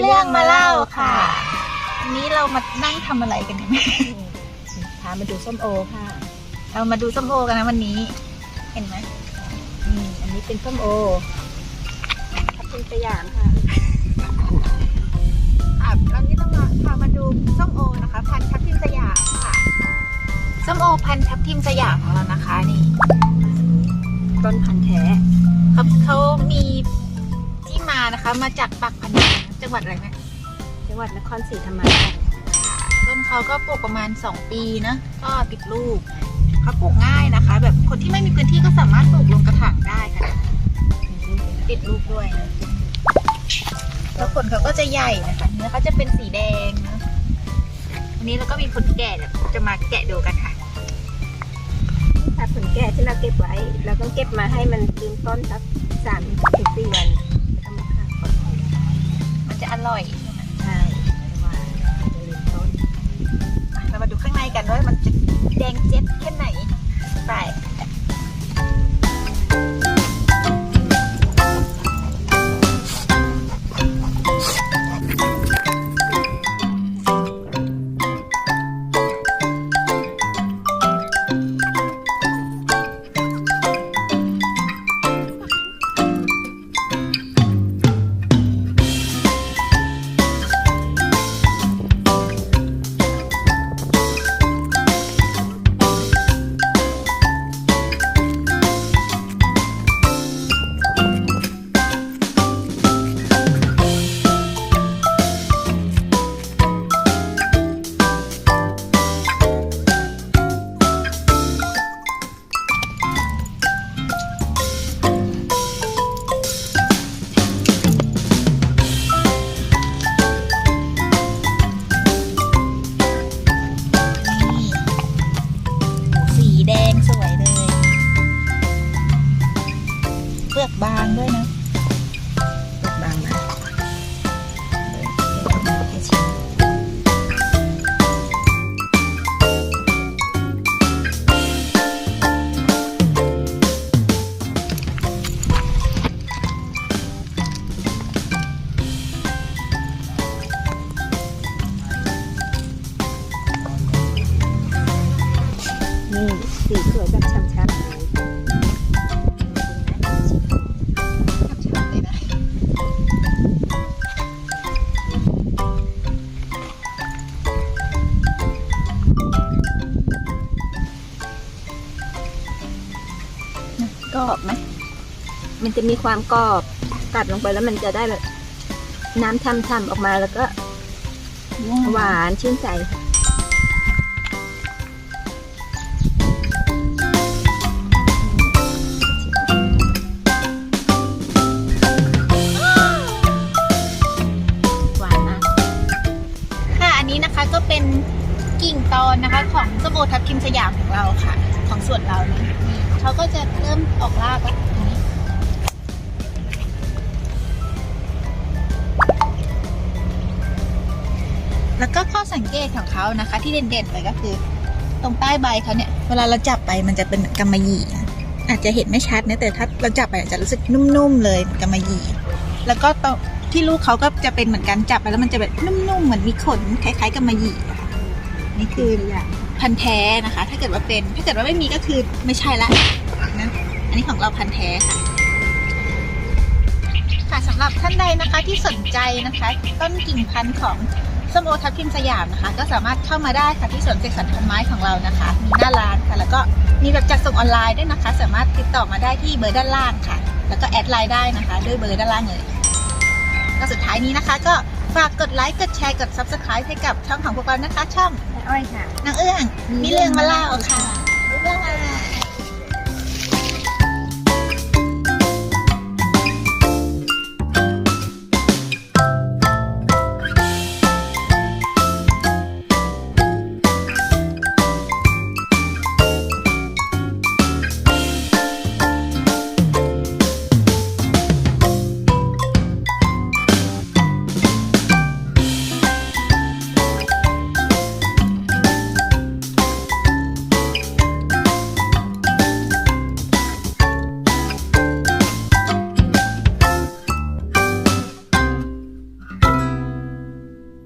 เรื่องมาเล่าค่ะวันนี้เรามานั่งทำอะไรกันเนี่ยพามาดูส้มโอค่ะ เรามาดูส้มโอกันนะวันนี้ เห็นไหมอืมอันนี้เป็นส้มโอทับทิมสยามค่ะค่ะเรานี่ต้องมาพามาดูส้มโอนะคะ พันธุ์ทับทิมสยามค่ะส้มโอพันธุ์ทับทิมสยามของเรานะคะนี่ต้นพันธุ์แท้เขาเขามีที่ มานะคะ มาจากปากพนังจังหวัดอะไรนะจังหวัดนครศรีธรรมราชต้นเขาก็ปลูกประมาณ 2 ปีนะ ก็ติดลูกเขาปลูกง่ายนะคะ แบบคนที่ไม่มีพื้นที่ก็สามารถปลูกลงกระถางได้ค่ะ ติดลูกด้วยนะแล้วผลเขาก็จะใหญ่นะคะ เนื้อเขาจะเป็นสีแดงนะวันนี้เราก็มีผลแก่เดี๋ยวจะมาแกะดูกันค่ะถ้าผลแก่ที่เราเก็บไว้ เราต้องเก็บมาให้มันยืนต้นสักสามถึงสี่วัน อร่อย บางด้วยนะบางนะนี่สีสวยแบบช้ำๆ กรอบไหมมันจะมีความกรอบกัดลงไปแล้วมันจะได้แบบน้ำช่ำๆออกมาแล้วก็หวานชื่นใจหวานมากค่ะอันนี้นะคะก็เป็นกิ่งตอนนะคะของสมโอทับทิมสยามของเราค่ะ ของส่วนเรานะนี่เขาก็จะเริ่มออกรากแล้วอย่างนี้แล้วก็ข้อสังเกตของเขานะคะ ที่เด่นๆเลยก็คือ ตรงใต้ใบเขาเนี่ย เวลาเราจับไปมันจะเป็นกำมะหยี่ะอาจจะเห็นไม่ชัดนะแต่ถ้าเราจับไปอาจจะรู้สึกนุ่มๆเลยกำมะหยี่แล้วก็ตรงที่ลูกเขาก็จะเป็นเหมือนกันจับไปแล้วมันจะแบบนุ่มๆเหมือนมีขนคล้ายๆกับมะหยี่อะค่ะนี่คือ พันแท้นะคะ ถ้าเกิดว่าเป็นถ้าเกิดว่าไม่มีก็คือไม่ใช่ละนะอันนี้ของเราพันแท้ค่ะค่ะสำหรับท่านใดนะคะที่สนใจนะคะ ต้นกิ่งพันธุ์ของส้มโอทับทิมสยามนะคะ ก็สามารถเข้ามาได้ค่ะที่สวนเสกสรรพันไม้ของเรานะคะ มีหน้าร้านค่ะ แล้วก็มีแบบจัดส่งออนไลน์ด้วยนะคะ สามารถติดต่อมาได้ที่เบอร์ด้านล่างค่ะ แล้วก็แอดไลน์ได้นะคะ ด้วยเบอร์ด้านล่างเลยก็สุดท้ายนี้นะคะ ก็ฝากกดไลค์กดแชร์กด subscribe ให้กับช่องของพวกเรานะคะช่อง อ้อยค่ะนางเอื้องมีเรื่องมาเล่าค่ะบ๊ายบาย